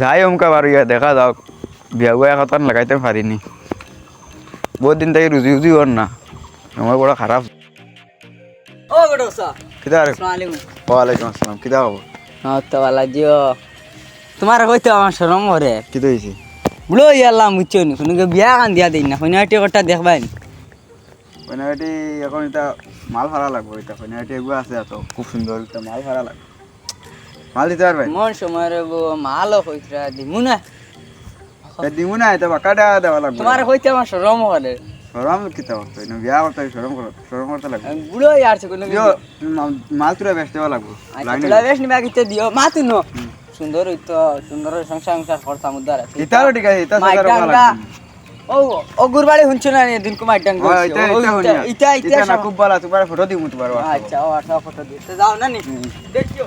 যাই অমকা বার ইয়া দেখা যাও বিয়া বুয়া কথা লাগাইতে পারিনি বহুত দিন থেকে রুজি উজি হন না সময় বড় খারাপ ও বড় সা কিতা আরে ওয়ালাইকুম আসসালাম কিতা হব হ্যাঁ তো ভালো জিও তোমার কইতে আমার শরম করে কিতা হয়েছে বুলো ইয়াল্লাম বুঝছ নি শুনুকে বিয়া কান দিয়া দিন না কথা দেখবাই এখন এটা মাল ভাড়া লাগবো এটা আছে এত খুব সুন্দর এটা মাল ভাড়া লাগবে মাল দিতে পারবেন? মন সময় গো মালও কইতরা দিমু না দিমু না এটা বাকাটা দেওয়া লাগবে। তোমার কইতে আমার শরম করে সরম কিতা করতে না বিয়া করতে সরম করো সরম করতে লাগবে। বুলো ইয়ার দিও মা- মাল তুলে বেচতে লাগবো লাইনে। তুলা বেশ নিবা কিতে দিও। মা তুনো সুন্দর হইতো সুন্দর সংসার সংসার করতাম উদ্ধার আছে। ইতারও ঠিক আছে ইতা মাইটাঙ্গা। লাগবে। ও ও গুরবাড়ি শুনছো না দিন কো মাইটাঙ্গা ও, ইতা ইতা ইতা না খুব ভালো তোমার ফটো দিমু তোমার আচ্ছা ও আচ্ছা ফটো দিতে যাও না নি? দেখিও।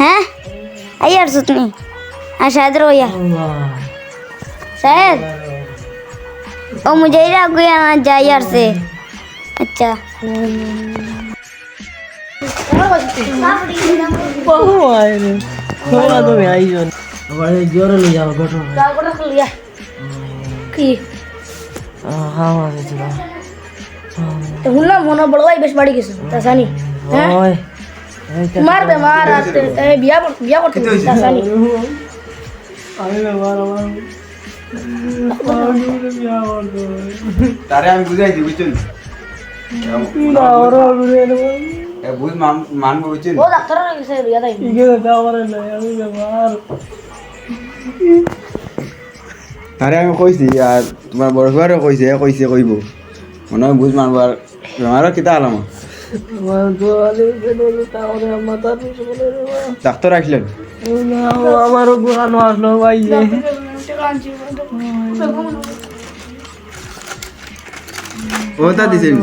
हैं? आई यार सुतनी। हाँ शायद रो यार शायद? ओ मुझे ही राग गया ना जा यार से। अच्छा। हम्म। तो मैं आई जो बड़े ज़ोर ले जाओ बैठो जाओ रख लिया की हाँ हाँ तो हुना मोना बड़वाई बेस बड़ी किस तसानी हैं? ओए। দে মার বিয়া বিয়া করতে তাসানি আমি ব্যবহার আমার তারে আমি বুঝাইছি বুঝছেন মান- মানবো বুঝছেন ও ডাক্তার গেছে বিয়া তাই ইগে ব্যবহার নাই আমি ব্যবহার তারে আমি কইছি আর তোমার বড় ভাইও কইছে এ কইছে কইব মনে হয় বুঝ মানবো আর আমারও কিতা আলাম ডাক্তার আসলেন আমারও গুহানো আসলো ভাই ওটা দিছেন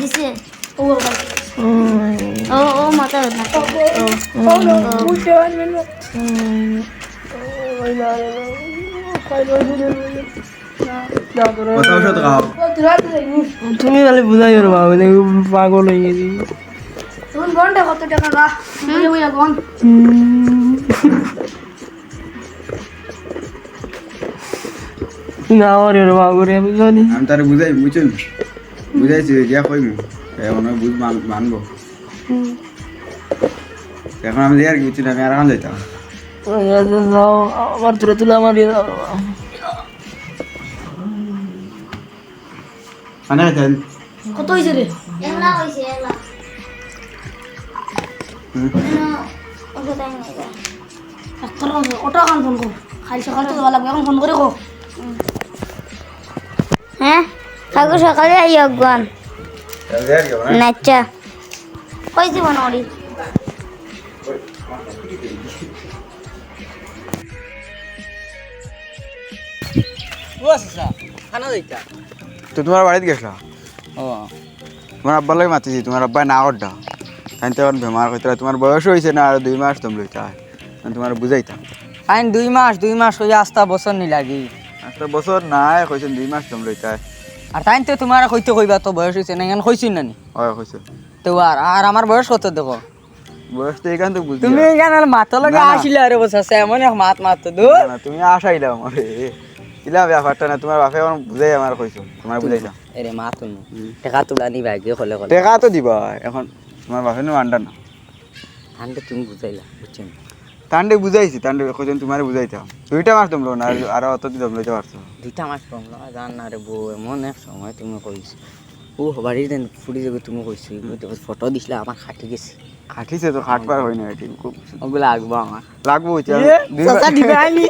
দিছে ও ও ও মাথা কথা তুমি খালি বুঝাই রে বাবা দেখি পাগল হয়ে গেছি। তুমি গন্ডা কত টাকা গা না রে বাবা রে আমি তারে বুঝাই বুঝছেন বুঝাইছি গিয়া কইমু। এ বুঝ মান- মানবো। এখন আমি আর কি বুঝছি না আমি আর এখন যাইতাম। যাও আমার তুলে তুলে আমার বাবা। মানে যাইতেন কত হইছে রে? একলা হইছে একলা ওটা কান ফোন কর। খালি সকালে তো যাওয়া লাগবে এখন ফোন করে কো। হ্যাঁ কাকু সকালে আই অজ্ঞান। নাচ্চা কইছি ফোন করি ও আসা খানা দিতা তো তোমার বাড়িতে গেছিলা? ও। তোমার আব্বার লাগে মাতিছি তোমার আব্বা না করটা আমি তো বেমার হইতে তোমার বয়স হয়েছে না আর দুই মাস তুমি লইতা তোমার বুঝাইতাম আইন দুই মাস দুই মাস হয়ে আস্তা বছর নি লাগি একটা বছর নাই কইছেন দুই মাস তুমি লইতা আর তাইন তো তোমার কইতে কইবা তো বয়স হইছে না এখান কইছি না নি হয় কইছে তো আর আর আমার বয়স কত দেখো বয়স তো এখান তো বুঝি তুমি এখানে মাথা লগে। আসিলে আরে বসে আছে এমন এক মাত মাত তো তুমি আসাইলাম আমারে ইলা ব্যাপারটা না তোমার বাপে আমার বুঝাই আমার কইছো তোমার বুঝাইতাম এরে মা তুমি টাকা তুলা নি ভাগ্যে হলে হলে টাকা তো দিবা এখন তোমার বাপে নো আন্ডা না। আন্ডা তুমি বুঝাইলা বুঝছেন তান্ডে বুঝাইছি তান্ডে কইছেন তোমারে বুঝাইতাম দুইটা মাস তোমরা না আর- অত দিতাম লইতে পারছ দুইটা মাস কম জান না রে বউ এমন এক সময় তুমি কইছ ও বাড়ির দেন ফুড়ি যাবে তুমি কইছি। ফটো দিছিলে আমার খাটি গেছে। খাটিছে তো খাট পার হয় না এটি খুব ওগুলো লাগবো আমার। লাগবো চাচা দিবা আইনি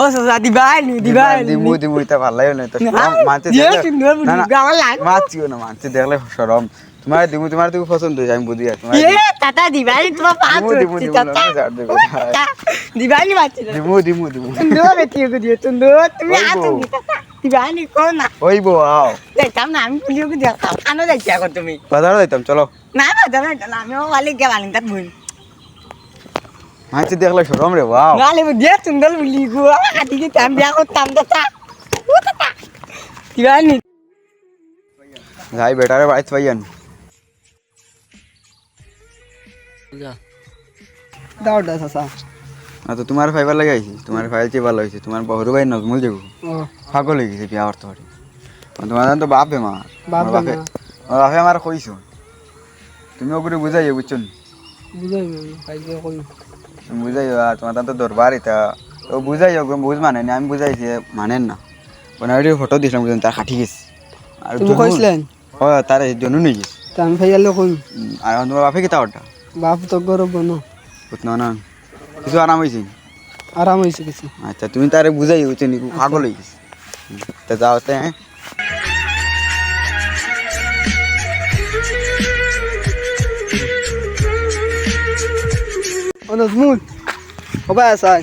ও চাচা দিবা আইনি দিবা আইনি দিমু দিমু এটা ভালো লাগে না তো মানছে দেখলে সুন্দর না মানছে দেখলে সরম তোমার দিমু তোমার দিমু পছন্দ হয়েছে আমি বুঝি আর তোমার এ টাটা দিবাই তোমার পাঁচ দিমু দিমু দেবো দিবাই বাচ্চা দিমু দিমু দিমু। তুন্দো বেটি দিয়ে তুমি নি ওইব আও। দেখতাম না আমি পুলিও কে দেখতাম কানো যাইছি এখন তুমি। বাজার যাইতাম চলো। না না জানো না আমিও ওয়ালি গে বালিন তার বুন মাছি দেখলে সরম রে ওয়াও নালে দিয়ে সুন্দর বুলি গো কাটি কি টাইম বিয়া করতাম দাতা দিবাই নি যাই বেটারে বাড়িতে পাইয়ান দাও দা চাচা। না তো তোমার ফাইবার লাগে আইছি তোমার ফাইল চেয়ে ভালো হয়েছে তোমার বহুর ভাই নজমুল যাব ও পাগল হয়ে গেছে বিয়া করতে পারি তোমার জান তো বাপ বেমার বাপ বাপে আমার কইছো। তুমি ওগুলো বুঝাইও বুঝছ নি? বুঝাইও আর তোমার তো দরবার এটা। তো বুঝাইও বুঝ মানে না? আমি বুঝাইছি মানেন না। ওনার ফটো দিছিলাম বুঝলেন তার খাটি গেছে। আর তুমি কইছিলেন? ও তার জন্য নিয়ে গেছে। আমি ভাইয়ালে কই আর তোমার বাপে কিতা ওটা? বাপ তো গরব বনো বুঝতে না কিছু আরাম হয়েছে আরাম হয়েছে কিছু। আচ্ছা তুমি তারে বুঝাই হচ্ছে নি পাগল হয়ে গেছে। তা যাও হ্যাঁ? নজমুল কবাই আসাই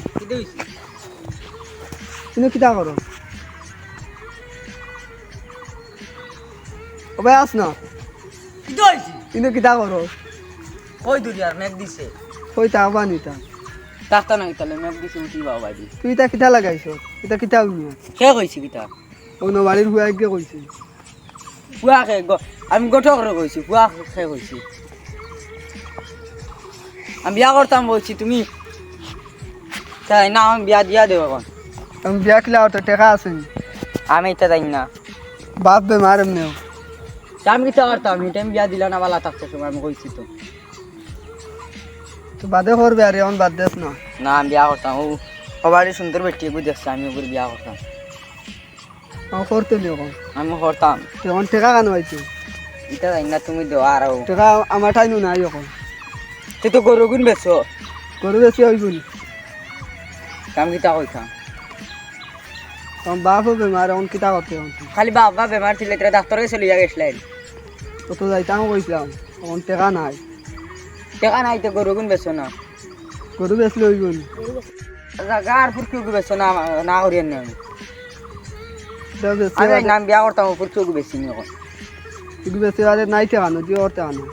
তুমি কিতা করো কবাই আস না কি কিন্তু কিতা করো কই দূর আর মেঘ দিছে কই তাবা নিতা তাতা নাই তালে মেঘ দিছে উঠি বাবা দি তুই ইতা কিতা লাগাইছ ইতা কিতা উনিয়া সে কইছি কিতা ও নবাড়ির হুয়াইকে কইছে পুয়া খে আমি গোট করে কইছি পুয়া খে কইছি আমি বিয়া করতাম বলছি তুমি? তাই না আমি বিয়া দিয়া দেবো এখন। আমি বিয়া খেলা তো টেকা আছে আমি এটা জানি না। বাপ বেমার এমনিও। তা আমি কিতা করতাম এটা আমি বিয়া দিলা না বালা থাকতে সময় আমি কইছি তো। তো বাদে করবে আর এখন বাদ দেস না। না আমি বিয়া করতাম ও সবারই সুন্দর বেটি এগুলো দেখছে আমি ওগুলো বিয়া করতাম। আমার করতে এখন। আমি করতাম। এখন টেকা কেন হয়েছে এটা জানি না তুমি দেওয়া আর টেকা আমার ঠাই নাই এখন। তুই তো গরু গুণ বেছো গরু বেশি হইব নি আমি কিতা কইতাম তখন বাপ বেমার এখন কিতা করতে? খালি বাবা বেমার ছিল তারা ডাক্তারে চলে যা গেছিলেন কত যাইতাম কইছিলাম এখন টেকা নাই। টেকা নাই তো গরু গুণ বেছো না? গরু বেশলে হইব নি জাগা আর ফুরকি উগু না না করিয়েন না আমি। তা নাম বিয়া করতাম ফুরকি বেশি নি এখন বেশি নাই টেকা নো দিয়ে করতে আনো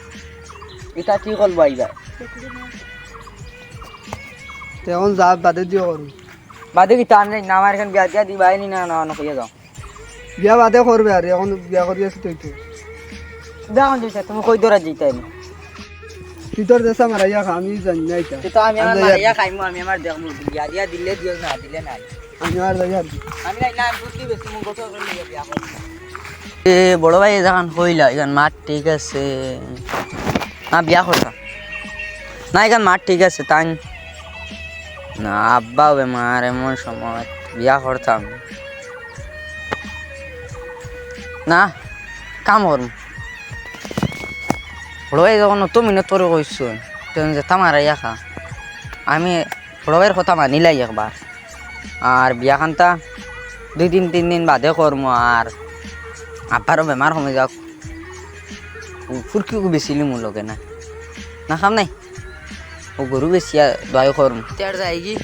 এটা ঠিক হল বাইবা তো এখন যা বাদে দিয়ে করু বাদে কি তার নেই না আমার বিয়া দিয়া দিবাই নি না না কইয়া যাও। বিয়া বাদে করবে আর এখন বিয়া করি আছি তুই তো দেখুন যেটা তুমি কই দৌড়া যেতে আমি তুই তোর দেশা মারাইয়া খা আমি জানি না এটা তো আমি আমার আমি মারিয়া খাইমু আমি আমার দেখমু বিয়া দিয়া দিলে দিও না দিলে নাই। আমি আর যাই আমি নাই না বুঝতে বেশি মু গোটো করে নিয়ে বিয়া এ বড় ভাই যখন হইলা এখান মাঠ ঠিক আছে। না বিয়া করতাম না, এখান মাঠ ঠিক আছে, তাই। না আব্বা বেমার, এমন সময় বিয়া করতাম। না, কাম বড় ভাই যখন অত মিনিট তোরে কইছো। তখন যে তামার খা। আমি ভাইয়ের কথা মানিলাই একবার। আর বিয়া খানটা দুই দিন, তিন দিন বাদে করমু, আর আব্বারও বেমার কমে যাওক ফুরকি বেচিলি মোৰ না। না খাম নাই। ও গরু বেচিয়া দয় করম তার যাই কি